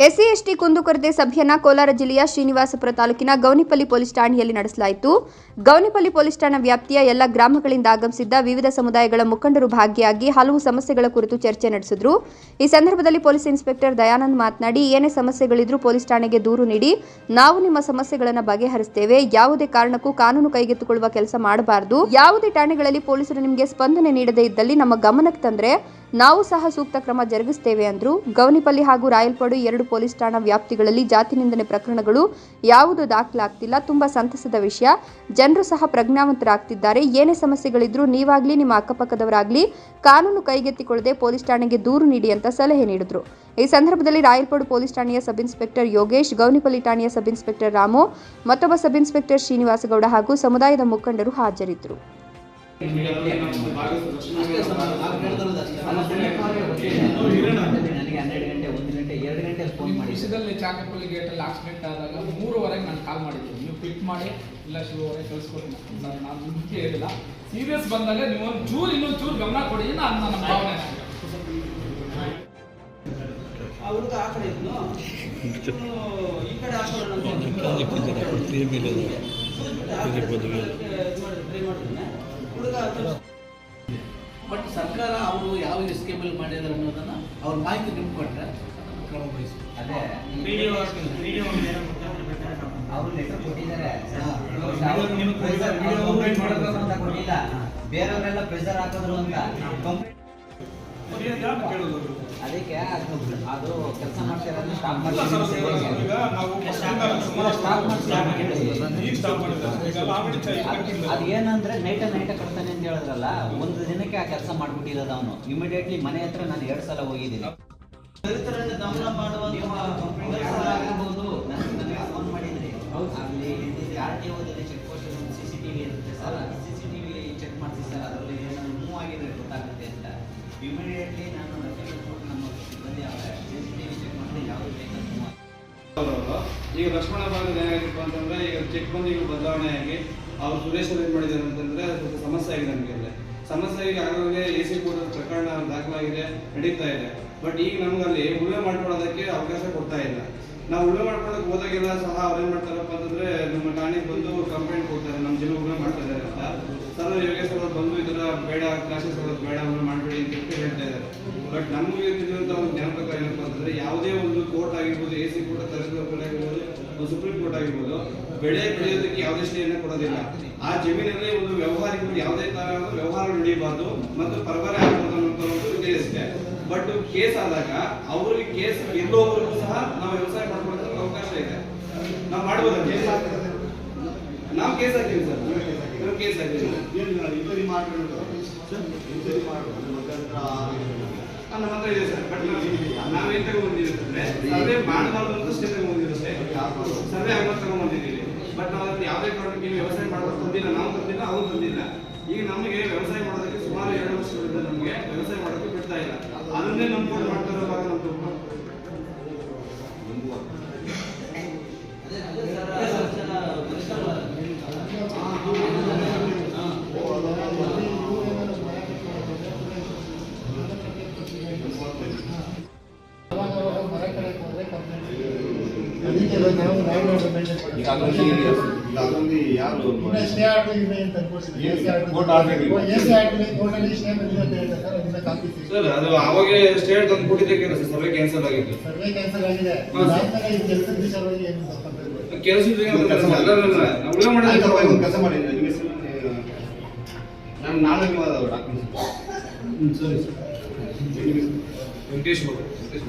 SC ST ಕುಂದುಕೊರತೆ ಸಭೆಯನ್ನ ಕೋಲಾರ ಜಿಲ್ಲೆಯ ಶ್ರೀನಿವಾಸಪುರ ತಾಲೂಕಿನ ಗೌನಿಪಲ್ಲಿ ಪೊಲೀಸ್ ಠಾಣೆಯಲ್ಲಿ ನಡೆಸಲಾಯಿತು. ಗೌನಿಪಲ್ಲಿ ಪೊಲೀಸ್ ಠಾಣಾ ವ್ಯಾಪ್ತಿಯ ಎಲ್ಲ ಗ್ರಾಮಗಳಿಂದ ಆಗಮಿಸಿದ್ದ ವಿವಿಧ ಸಮುದಾಯಗಳ ಮುಖಂಡರು ಭಾಗಿಯಾಗಿ ಹಲವು ಸಮಸ್ಯೆಗಳ ಕುರಿತು ಚರ್ಚೆ ನಡೆಸಿದ್ರು. ಈ ಸಂದರ್ಭದಲ್ಲಿ ಪೊಲೀಸ್ ಇನ್ಸ್ಪೆಕ್ಟರ್ ದಯಾನಂದ್ ಮಾತನಾಡಿ, ಏನೇ ಸಮಸ್ಯೆಗಳಿದ್ರೂ ಪೊಲೀಸ್ ಠಾಣೆಗೆ ದೂರು ನೀಡಿ, ನಾವು ನಿಮ್ಮ ಸಮಸ್ಯೆಗಳನ್ನು ಬಗೆಹರಿಸುತ್ತೇವೆ ಯಾವುದೇ ಕಾರಣಕ್ಕೂ ಕಾನೂನು ಕೈಗೆತ್ತಿಕೊಳ್ಳುವ ಕೆಲಸ ಮಾಡಬಾರದು. ಯಾವುದೇ ಠಾಣೆಗಳಲ್ಲಿ ಪೊಲೀಸರು ನಿಮಗೆ ಸ್ಪಂದನೆ ನೀಡದೇ ಇದ್ದಲ್ಲಿ ನಮ್ಮ ಗಮನಕ್ಕೆ ತಂದ್ರೆ ನಾವು ಸಹ ಸೂಕ್ತ ಕ್ರಮ ಜರುಗಿಸುತ್ತೇವೆ ಅಂದ್ರು ಗೌನಿಪಲ್ಲಿ ಹಾಗೂ ರಾಯಲ್ಪಾಡು ಎರಡು ಪೊಲೀಸ್ ಠಾಣಾ ವ್ಯಾಪ್ತಿಗಳಲ್ಲಿ ಜಾತಿ ನಿಂದನೆ ಪ್ರಕರಣಗಳು ಯಾವುದು ದಾಖಲಾಗ್ತಿಲ್ಲ, ತುಂಬಾ ಸಂತಸದ ವಿಷಯ. ಜನರು ಸಹ ಪ್ರಜ್ಞಾವಂತರಾಗ್ತಿದ್ದಾರೆ. ಏನೇ ಸಮಸ್ಯೆಗಳಿದ್ರೂ ನೀವಾಗ್ಲಿ, ನಿಮ್ಮ ಅಕ್ಕಪಕ್ಕದವರಾಗ್ಲಿ ಕಾನೂನು ಕೈಗೆತ್ತಿಕೊಳ್ಳದೆ ಪೊಲೀಸ್ ಠಾಣೆಗೆ ದೂರು ನೀಡಿ ಅಂತ ಸಲಹೆ ನೀಡಿದ್ರು. ಈ ಸಂದರ್ಭದಲ್ಲಿ ರಾಯಲ್ಪಾಡು ಪೊಲೀಸ್ ಠಾಣೆಯ ಸಬ್ ಇನ್ಸ್ಪೆಕ್ಟರ್ ಯೋಗೇಶ್, ಗೌನಿಪಲ್ಲಿ ಠಾಣೆಯ ಸಬ್ ಇನ್ಸ್ಪೆಕ್ಟರ್ ರಾಮು, ಮತ್ತೊಬ್ಬ ಸಬ್ ಇನ್ಸ್ಪೆಕ್ಟರ್ ಶ್ರೀನಿವಾಸಗೌಡ ಹಾಗೂ ಸಮುದಾಯದ ಮುಖಂಡರು ಹಾಜರಿದ್ದರು. ಹನ್ನೆರಡು ಗಂಟೆ ಒಂದು ಗಂಟೆ ಎರಡು ಗಂಟೆ ಫೋನ್ ಮಾಡಿ ವಿಷಯದಲ್ಲಿ ಚಾಕಪಲ್ಲಿ ಗೇಟಲ್ಲಿ ಆಕ್ಸಿಡೆಂಟ್ ಆದಾಗ ಮೂರುವರೆಗೆ ನಾನು ಕಾಲ್ ಮಾಡಿದ್ದೆ. ನೀವು ಪಿಕ್ ಮಾಡಿ ಇಲ್ಲ ಶಿವವರೆಗೆ ಕಳಿಸ್ಕೊಡಿ ನಾನು ನಾನು ನಿಮಗೆ ಹೇಳಿಲ್ಲ. ಸೀರಿಯಸ್ ಬಂದಾಗ ನೀವು ಒಂದು ಚೂರು ಇನ್ನೊಂದು ಚೂರು ಗಮನ ಕೊಡಿ ನಾನು ನನ್ನ ಭಾವನೆ. ಅಷ್ಟೇ. ಆ ಕಡೆ ಇದ್ನು ಈ ಕಡೆ ಬಟ್ ಸರ್ಕಾರ ಅವರು ಯಾವ ಸ್ಕೀಮಲ್ಲಿ ಮಾಡಿದಾರೆ ಅನ್ನೋದನ್ನ ಅವ್ರ ಮಾಹಿತಿ ಕೊಟ್ಟರೆ ಕ್ರಮ ವಹಿಸಿ ಅದೇ ಅವರು ಲೆಟರ್ ಕೊಟ್ಟಿದ್ದಾರೆ. ಕೊಟ್ಟಿಲ್ಲ? ಬೇರೆಯವರೆಲ್ಲ ಪ್ರೆಸರ್ ಹಾಕಿದ್ರು ಅಂತ ಅದಕ್ಕೆ ಅದು ಅದು ಕೆಲಸ ಮಾಡ್ತಿರೋದು ಸ್ಟಾಪ್ ಅದು ಏನಂದ್ರೆ ನೈಟ ನೈಟ ಕಟ್ತಾನೆ ಅಂತ ಹೇಳಿದ್ರಲ್ಲ, ಒಂದು ದಿನಕ್ಕೆ ಆ ಕೆಲಸ ಮಾಡ್ಬಿಟ್ಟಿರೋದು ಅವನು. ಇಮಿಡಿಯೇಟ್ಲಿ ಮನೆ ಹತ್ರ ನಾನು ಎರಡು ಸಲ ಹೋಗಿದ್ದೀನಿ. ದಲಿತರನ್ನು ದಮನ ಮಾಡುವ ಆಗಿರ್ಬೋದು. ನನಗೆ ಫೋನ್ ಮಾಡಿದ್ರಿ. ಅಲ್ಲಿ R T ಓದಲ್ಲಿ check post C C TV ಇರುತ್ತೆ sir? C C TV check ಮಾಡ್ತೀವಿ ಸರ್. ಅದರಲ್ಲಿ ಏನಾದ್ರು ಮೂವ್ ಆಗಿದ್ರೆ ಗೊತ್ತಾಗುತ್ತೆ ಅಂತ. ಇಮಿಡಿಯೇಟ್ಲಿ ನಾನು ನಮ್ಮ ಸಿಬ್ಬಂದಿ ಸಿ ಸಿ ಟಿವಿ ಚೆಕ್ ಮಾಡಿದ್ರೆ ಈಗ ಲಕ್ಷ್ಮಣ ಭಾಗದ ಏನಾಗಿತ್ತು ಅಂತಂದ್ರೆ ಈಗ ಚೆಕ್ ಬಂದಿಗಳು ಬದಲಾವಣೆ ಆಗಿ ಅವ್ರು ಸುರೇಶ್ ಏನ್ ಮಾಡಿದ್ದಾರೆ ಅಂತಂದ್ರೆ ಸ್ವಲ್ಪ ಸಮಸ್ಯೆ ಆಗಿದೆ ನಮಗೆ ಅಲ್ಲಿ ಸಮಸ್ಯೆ ಈಗ ಆಗಾಗಲೇ ಎ ಸಿ ಕೋರ್ಟ್ ಪ್ರಕರಣ ದಾಖಲಾಗಿದೆ, ನಡೀತಾ ಇದೆ. ಬಟ್ ಈಗ ನಮ್ಗೆ ಅಲ್ಲಿ ಉಳುಮೆ ಮಾಡ್ಕೊಳ್ಳೋದಕ್ಕೆ ಅವಕಾಶ ಕೊಡ್ತಾ ಇಲ್ಲ. ನಾವು ಉಳುಮೆ ಮಾಡ್ಕೊಳ್ಳೋಕೆ ಹೋದಾಗೆಲ್ಲ ಸಹ ಅವ್ರೇನ್ ಮಾಡ್ತಾರಪ್ಪ ಅಂತಂದ್ರೆ ನಮ್ಮ ಠಾಣೆಗೆ ಬಂದು ಕಂಪ್ಲೇಂಟ್ ಕೊಡ್ತಾರೆ ನಮ್ಮ ಜನ ಉಳುಮೆ ಮಾಡ್ತಾ ಇದ್ದಾರೆ ಅಂತ. ಸರ್, ಯೋಗೇಶ್ ಅವರು ಬಂದು ಇದರ ಬೇಡ ಕ್ಲಾಸಸ್ ಕೊಡೋದು ಬೇಡ ಉಳುಮೆ ಮಾಡಬೇಡಿ ಅಂತ ಹೇಳಿ ಹೇಳ್ತಾ ಇದ್ದಾರೆ ಬಟ್ ನಮಗೆ ತಿಳಿದಂಥ ಒಂದು ಜ್ಞಾಪಕ ಪ್ರಕಾರ ಏನಪ್ಪ ಅಂತಂದ್ರೆ ಯಾವುದೇ ಒಂದು ಕೋರ್ಟ್ ಆಗಿರ್ಬೋದು ಎ ಸಿ ಕೋರ್ಟ್ ಆಗಿರ್ಬೋದು ಸುಪ್ರೀಂ ಕೋರ್ಟ್ ಆಗಿರ್ಬೋದು ಬೆಳೆ ಬೆಳೆಯೋದಕ್ಕೆ ಯಾವುದೇ ಸ್ಟೇಯನ್ನು ಕೊಡೋದಿಲ್ಲ. ಆ ಜಮೀನಲ್ಲಿ ಒಂದು ವ್ಯವಹಾರಿಕ ಯಾವುದೇ ತರಹದ ವ್ಯವಹಾರ ನಡೆಯಬಾರ್ದು ಮತ್ತು ಪರಬರ ಆಗಬಾರ್ದು ಅನ್ನೋದು ಇದೆ ಬಟ್ ಕೇಸ್ ಆದಾಗ ಅವ್ರಿಗೆ ಕೇಸ್ ಎಲ್ಲೋವರೆಗೂ ಸಹ ನಾವು ವ್ಯವಸಾಯ ಮಾಡ್ಕೊಳ್ಳೋದಕ್ಕೆ ಅವಕಾಶ ಇದೆ. ನಾವು ಮಾಡ್ಬೋದು ಕೇಸ್ ನಾವು ಕೇಸ್ ಹಾಕ್ತೀವಿ ಸರ್. ನಾವು ಕೇಸ್ ಹಾಕ್ತೀವಿ. ಆ, ನಮ್ಮ ಹತ್ರ ಇದೆ ಸರ್. ಬಟ್ ನಾವೇನ್ ತಗೊಂಡ್ಬಂದಿದ್ದೀವಿ ಅಂದ್ರೆ ಸರ್ವೆ ಮಾಡಬಾರ್ದು ಅಂತ ಸ್ಟೇ ತಗೊಂಡ್ಬಂದಿದ್ದೀವಿ ಸರ್ವೆ ಆಗೋದು ತಗೊಂಡ್ಬಂದಿದ್ದೀವಿ ಬಟ್ ನಾವು ಅದನ್ನ ಯಾವುದೇ ಕಾರಣಕ್ಕೆ ವ್ಯವಸಾಯ ಮಾಡೋದು ತಂದಿಲ್ಲ ನಾವು ತಂದಿಲ್ಲ, ಅವ್ರು ತಂದಿಲ್ಲ. ಈಗ ನಮಗೆ ವ್ಯವಸಾಯ ಮಾಡೋದಕ್ಕೆ ಸುಮಾರು ಎರಡು ವರ್ಷಗಳಿಂದ ನಮಗೆ ವ್ಯವಸಾಯ ಮಾಡೋದಕ್ಕೆ ಬಿಡ್ತಾ ಇಲ್ಲ. ಅದನ್ನೇ ನಂಬ್ಕೊಂಡು ಮಾಡ್ತಾ ಇರುವಾಗ ನಮ್ಮ ಸರ್. ಅದು ಅವಾಗೆ ಸ್ಟೇಟ್ ತಂದು ಕೊಟ್ಟಿದ್ದಕ್ಕೆ ಸರ್. ಸರ್ವೆ ಕ್ಯಾನ್ಸಲ್ ಆಗಿತ್ತು. ಸರ್ವೆ ಕ್ಯಾನ್ಸಲ್ ಆಗಿದೆ. ಕೆಲಸದ ಕೆಲಸ ಮಾಡಿ. ನಾನು ನಾಳೆ ಡಾಕ್ಯುಮೆಂಟ್ಸ್ ಸರಿ ಸರ್. ವೆಂಕಟೇಶ್ ವೆಂಕಟೇಶ್